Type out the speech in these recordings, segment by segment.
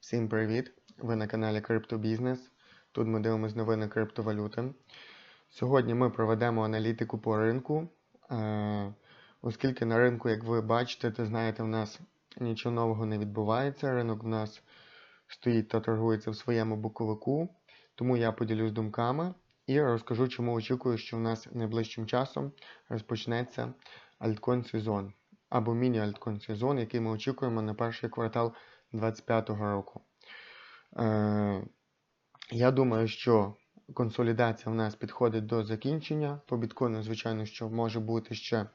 Всім привіт! Ви на каналі Криптобізнес. Тут ми дивимося новини криптовалюти. Сьогодні ми проведемо аналітику по ринку. Е, Оскільки на ринку, як ви бачите, та знаєте, в нас нічого нового не відбувається. Ринок в нас стоїть та торгується в своєму боковику. Тому я поділюсь думками і розкажу, чому очікую, що в нас найближчим часом розпочнеться альткоін сезон або міні-альткоін сезон, який ми очікуємо на перший квартал 2025 року. Е, я думаю, що консолідація в нас підходить до закінчення. По біткоїну, звичайно, що може бути ще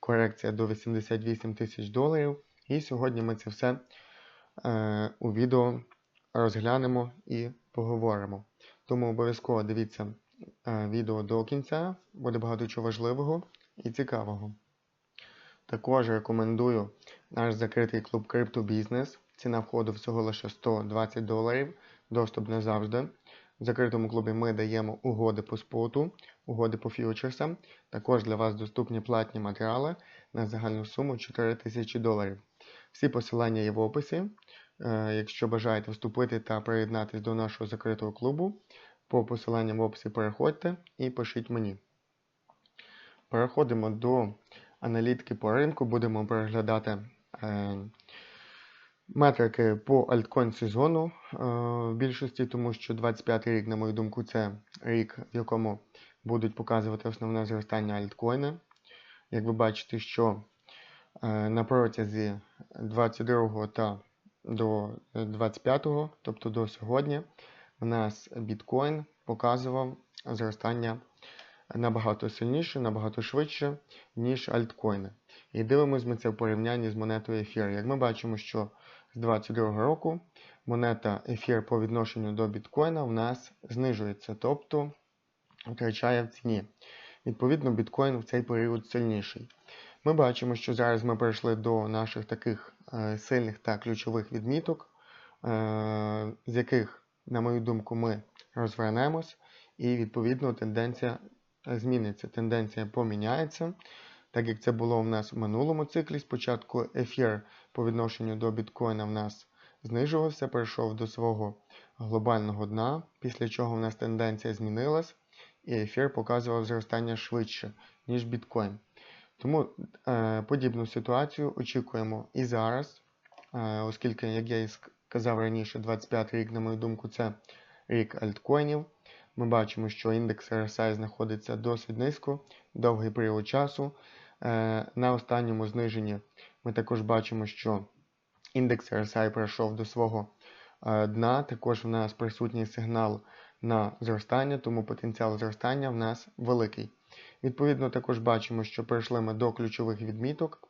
корекція до 88 тисяч доларів. І сьогодні ми це все е, у відео розглянемо і поговоримо. Тому обов'язково дивіться е, відео до кінця, буде багато чого важливого і цікавого. Також рекомендую наш закритий клуб Криптобізнес. Ціна входу всього лише 120 доларів. Доступ не завжди. В закритому клубі ми даємо угоди по споту, угоди по фьючерсам. Також для вас доступні платні матеріали на загальну суму 4000 доларів. Всі посилання є в описі. Е, Якщо бажаєте вступити та приєднатися до нашого закритого клубу, по посиланням в описі переходьте і пишіть мені. Переходимо до аналітики по ринку, будемо переглядати е, метрики по альткоін сезону е, в більшості, тому що 25 рік, на мою думку, це рік, в якому будуть показувати основне зростання альткоїни. Як ви бачите, що е, на протязі 22 та до 25, тобто до сьогодні, у нас біткоін показував зростання набагато сильніше, набагато швидше, ніж альткоїни. І дивимося ми це в порівнянні з монетою ефір. Як ми бачимо, що з 2022 року монета ефір по відношенню до біткоїна у нас знижується, тобто втрачає в ціні. Відповідно, біткоін в цей період сильніший. Ми бачимо, що зараз ми перейшли до наших таких е, сильних та ключових відміток, е, з яких, на мою думку, ми розвернемось, і відповідно тенденція зміниться. Тенденція поміняється. Так як це було в нас в минулому циклі, спочатку ефір по відношенню до біткоїна в нас знижувався, перейшов до свого глобального дна, після чого в нас тенденція змінилась, і ефір показував зростання швидше, ніж біткоін. Тому е, подібну ситуацію очікуємо і зараз, е, оскільки, як я і сказав раніше, 25 рік, на мою думку, це рік альткоїнів. Ми бачимо, що індекс RSI знаходиться досить низько, довгий період часу. Е, на останньому зниженні ми також бачимо, що індекс RSI пройшов до свого е, дна. Також в нас присутній сигнал на зростання, тому потенціал зростання в нас великий. Відповідно, також бачимо, що перейшли ми до ключових відміток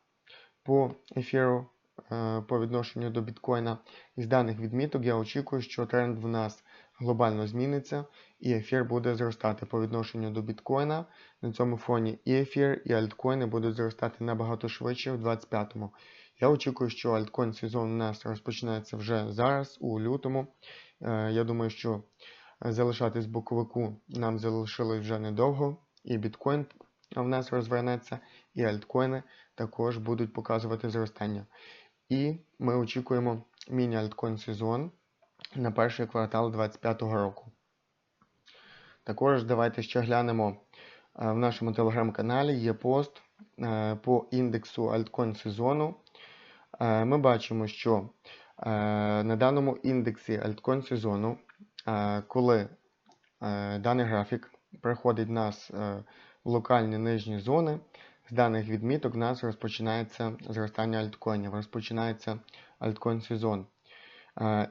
по ефіру е, по відношенню до біткоїна. Із даних відміток я очікую, що тренд в нас глобально зміниться, і ефір буде зростати по відношенню до біткоїна. На цьому фоні і ефір, і альткоїни будуть зростати набагато швидше в 25-му. Я очікую, що альткоін сезон у нас розпочнеться вже зараз, у лютому. Е, я думаю, що залишатись боковику нам залишилось вже недовго, і біткоін в нас розвернеться, і альткоїни також будуть показувати зростання. І ми очікуємо міні-альткоін сезон на перший квартал 2025 року. Також давайте ще глянемо е, в нашому телеграм-каналі є пост е, по індексу альткоін сезону. Е, ми бачимо, що на даному індексі альткоін сезону, коли даний графік приходить в нас в локальні нижні зони, з даних відміток в нас розпочинається зростання альткоїнів, розпочинається альткоін сезон.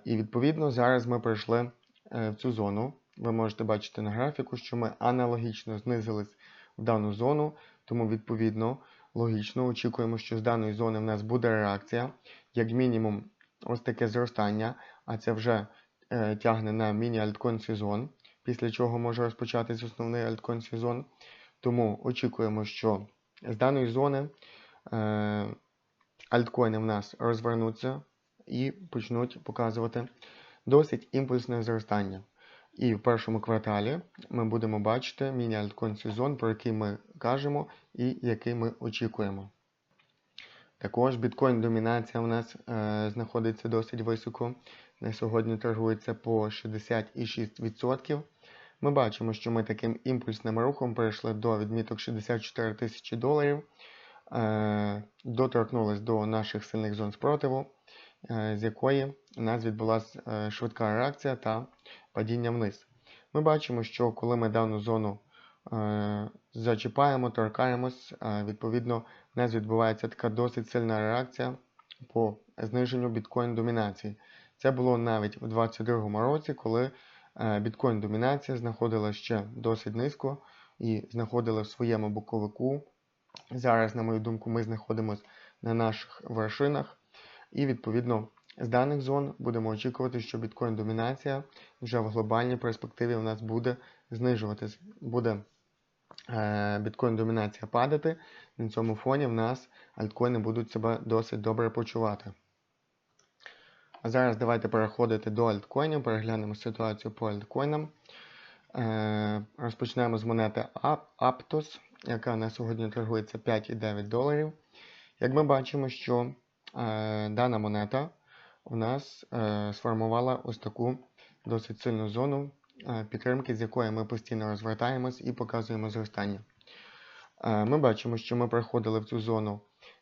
І відповідно зараз ми прийшли в цю зону. Ви можете бачити на графіку, що ми аналогічно знизились в дану зону, тому, відповідно, логічно очікуємо, що з даної зони в нас буде реакція, як мінімум, ось таке зростання, а це вже е, тягне на міні-альткоін сезон, після чого може розпочатись основний альткоін сезон. Тому очікуємо, що з даної зони е, альткоїни в нас розвернуться і почнуть показувати досить імпульсне зростання. І в першому кварталі ми будемо бачити міні-альткоін сезон, про який ми кажемо і який ми очікуємо. Також біткоін домінація у нас е, знаходиться досить високо. На сьогодні торгується по 66%. Ми бачимо, що ми таким імпульсним рухом перейшли до відміток 64 тисячі доларів, е, доторкнулись до наших сильних зон спротиву, з якої у нас відбулася е, швидка реакція та падіння вниз. Ми бачимо, що коли ми дану зону е, зачіпаємо, торкаємось, е, відповідно, у нас відбувається така досить сильна реакція по зниженню біткоін домінації. Це було навіть у 2022 році, коли е, біткоін домінація знаходила ще досить низько і знаходила в своєму боковику. Зараз, на мою думку, ми знаходимося на наших вершинах, і відповідно з даних зон будемо очікувати, що біткоін домінація вже в глобальній перспективі у нас буде знижуватись. Буде е, біткоін домінація падати. На цьому фоні в нас альткоїни будуть себе досить добре почувати. А зараз давайте переходити до альткоїнів, переглянемо ситуацію по альткоїнам. Е, розпочнемо з монети Aptos, яка на сьогодні торгується 5,9 доларів. Як ми бачимо, що дана монета у нас е, сформувала ось таку досить сильну зону е, підтримки, з якої ми постійно розвертаємось і показуємо зростання. Е, ми бачимо, що ми проходили в цю зону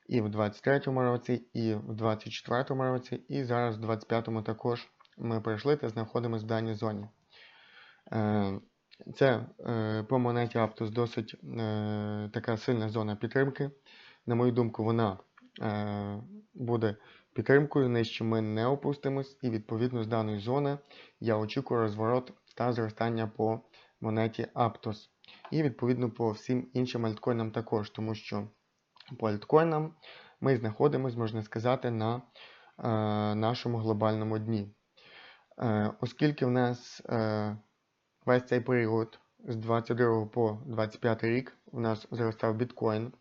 і в 2023 році, і в 2024 році, і зараз в 2025 також ми пройшли та знаходимося в даній зоні. Е, це е, по монеті Aptos досить е, така сильна зона підтримки. На мою думку, вона е, буде підтримкою, нижче ми не опустимось, і відповідно з даної зони я очікую розворот та зростання по монеті Aptos. І відповідно по всім іншим альткоїнам також, тому що по альткоїнам ми знаходимося, можна сказати, на е, нашому глобальному дні. Е, оскільки в нас е, весь цей період з 22 по 25 рік у нас зростав біткоін.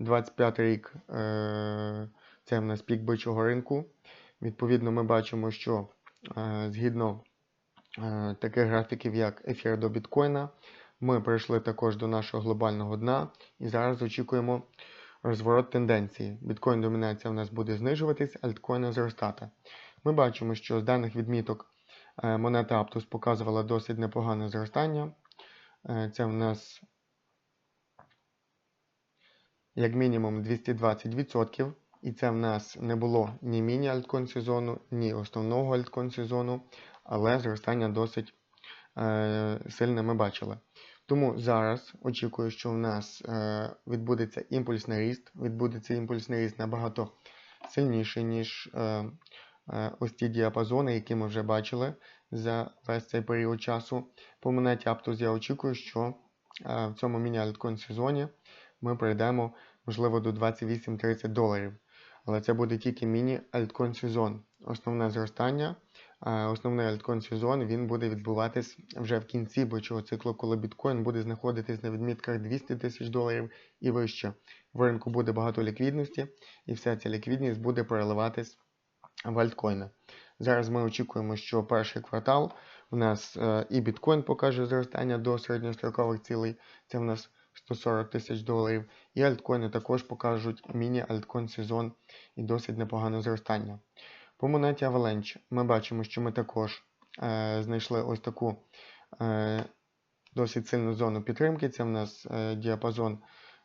25 рік е, це в нас пік бичого ринку. Відповідно, ми бачимо, що е, згідно е, таких графіків, як ефір до біткоїна, ми прийшли також до нашого глобального дна і зараз очікуємо розворот тенденції. Біткоін домінація в нас буде знижуватись, альткоїни зростати. Ми бачимо, що з даних відміток монета Aptos показувала досить непогане зростання. Це в нас як мінімум 220%. І це в нас не було ні міні-альткоін сезону, ні основного альткоін сезону, але зростання досить е, сильне ми бачили. Тому зараз очікую, що в нас е, відбудеться імпульсний ріст, відбудеться імпульсний ріст набагато сильніший, ніж е, е, ось ті діапазони, які ми вже бачили за весь цей період часу. По монеті Aptos я очікую, що е, в цьому міні-альткоін сезоні ми прийдемо, можливо, до 28-30 доларів. Але це буде тільки міні-альткоін сезон. Основне зростання, основний альткоін сезон він буде відбуватись вже в кінці бичого циклу, коли біткоін буде знаходитись на відмітках 200 тисяч доларів і вище. В ринку буде багато ліквідності, і вся ця ліквідність буде переливатись в альткоїни. Зараз ми очікуємо, що перший квартал у нас е, і біткоін покаже зростання до середньострокових цілей. Це в нас 140 тисяч доларів. І альткоїни також покажуть міні-альткоін сезон і досить непогане зростання. По монеті Avalanche ми бачимо, що ми також е, знайшли ось таку е, досить сильну зону підтримки. Це в нас е, діапазон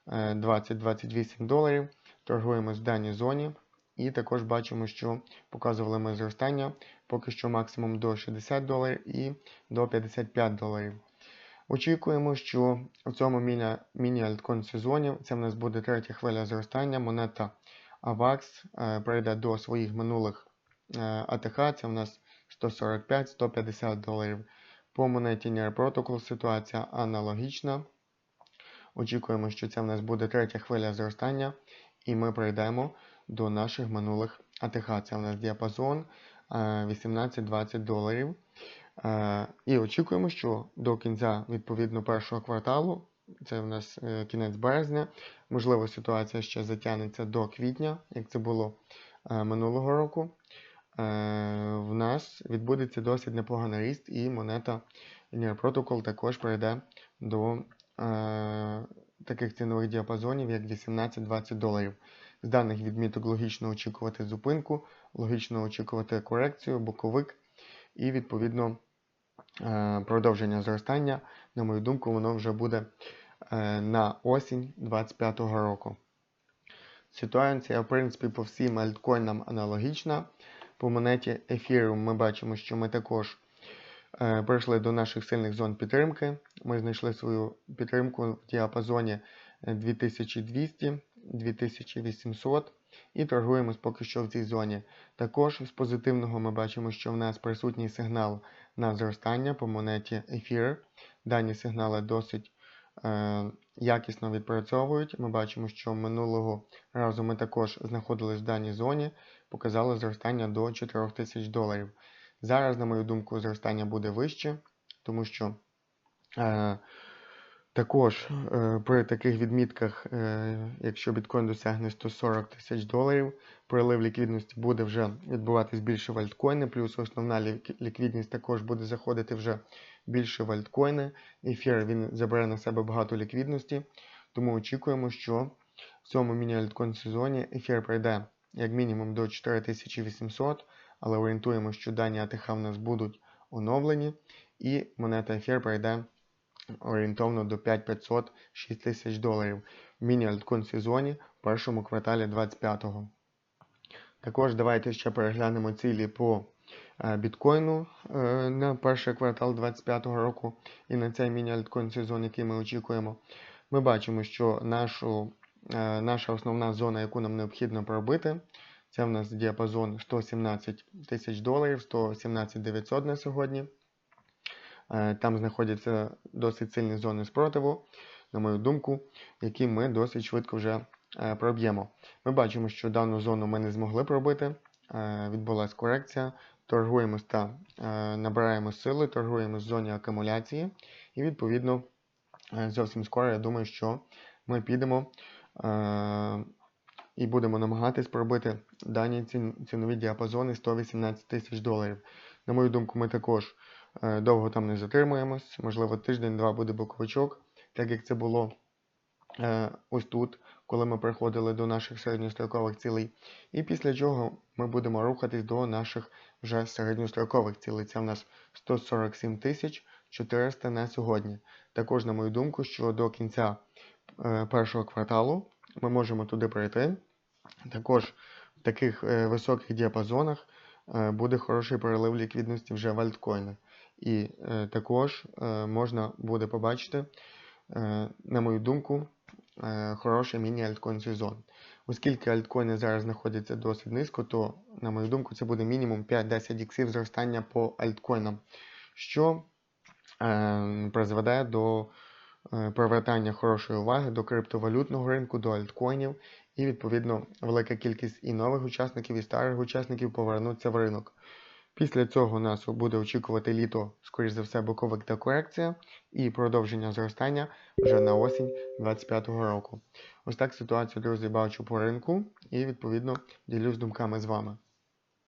е, 20-28 доларів. Торгуємо в даній зоні. І також бачимо, що показували ми зростання поки що максимум до 60 доларів і до 55 доларів. Очікуємо, що в цьому міні-альткоін сезоні це в нас буде третя хвиля зростання. Монета AVAX е, прийде до своїх минулих е, АТХ, це в нас 145-150 доларів. По монеті NIR Protocol ситуація аналогічна. Очікуємо, що це в нас буде третя хвиля зростання, і ми прийдемо до наших минулих АТХ. Це в нас діапазон 18-20 доларів. Е, і очікуємо, що до кінця відповідно першого кварталу, це в нас е, кінець березня, можливо, ситуація ще затягнеться до квітня, як це було е, минулого року. В нас відбудеться досить непоганий ріст, і монета Near Protocol також прийде до таких цінових діапазонів, як 18-20 доларів. З даних відміток логічно очікувати зупинку, логічно очікувати корекцію, боковик і, відповідно, е, продовження зростання, на мою думку, воно вже буде е, на осінь 2025 року. Ситуація, в принципі, по всім альткоїнам аналогічна. По монеті Ethereum ми бачимо, що ми також е, прийшли до наших сильних зон підтримки. Ми знайшли свою підтримку в діапазоні 2200-2800 і торгуємось поки що в цій зоні. Також з позитивного ми бачимо, що в нас присутній сигнал на зростання по монеті Ether. Дані сигнали досить е, якісно відпрацьовують. Ми бачимо, що минулого разу ми також знаходились в даній зоні, показали зростання до 4000 доларів. Зараз, на мою думку, зростання буде вище, тому що е, також е, при таких відмітках, е, якщо біткоін досягне 140 тисяч доларів, прилив ліквідності буде вже відбуватись більше в альткоїни, плюс основна лік- ліквідність також буде заходити вже більше в альткоїни. Ефір він забере на себе багато ліквідності, тому очікуємо, що в цьому міні-альткоін сезоні ефір пройде як мінімум до 4800, але орієнтуємо, що дані АТХ в нас будуть оновлені, і монета ефір пройде орієнтовно до 5500 6000 доларів в міні-альткоін сезоні в першому кварталі 25-го. Також давайте ще переглянемо цілі по е, біткоїну е, на перший квартал 25-го року і на цей міні-альткоін сезон, який ми очікуємо. Ми бачимо, що нашу, е, наша основна зона, яку нам необхідно пробити, це в нас діапазон 117 тисяч доларів, 117 900 на сьогодні. Е, Там знаходяться досить сильні зони спротиву, на мою думку, які ми досить швидко вже е, проб'ємо. Ми бачимо, що дану зону ми не змогли пробити. е, Відбулася корекція. Торгуємось та набираємо сили, торгуємо в зоні акумуляції. І, відповідно, зовсім скоро я думаю, що ми підемо і будемо намагатись пробити дані цінові діапазони 118 тисяч доларів. На мою думку, ми також довго там не затримуємось. Можливо, тиждень-два буде боковичок, так як це було е, ось тут, коли ми приходили до наших середньострокових цілей. І після чого ми будемо рухатись до наших вже середньострокових цілей. Це в нас 147 тисяч 400 на сьогодні. Також, на мою думку, що до кінця е, першого кварталу ми можемо туди прийти. Також в таких е, високих діапазонах е, буде хороший перелив ліквідності вже в альткоїни. І е, також е, можна буде побачити, е, на мою думку, хороший міні-альткоін сезон. Оскільки альткоїни зараз знаходяться досить низько, то, на мою думку, це буде мінімум 5-10 іксів зростання по альткоїнам, що призведе до привертання хорошої уваги до криптовалютного ринку, до альткоїнів, і, відповідно, велика кількість і нових учасників, і старих учасників повернуться в ринок. Після цього нас буде очікувати літо, скоріш за все, боковик та корекція, і продовження зростання вже на осінь 2025 року. Ось так ситуацію, друзі, бачу по ринку і, відповідно, ділюсь думками з вами.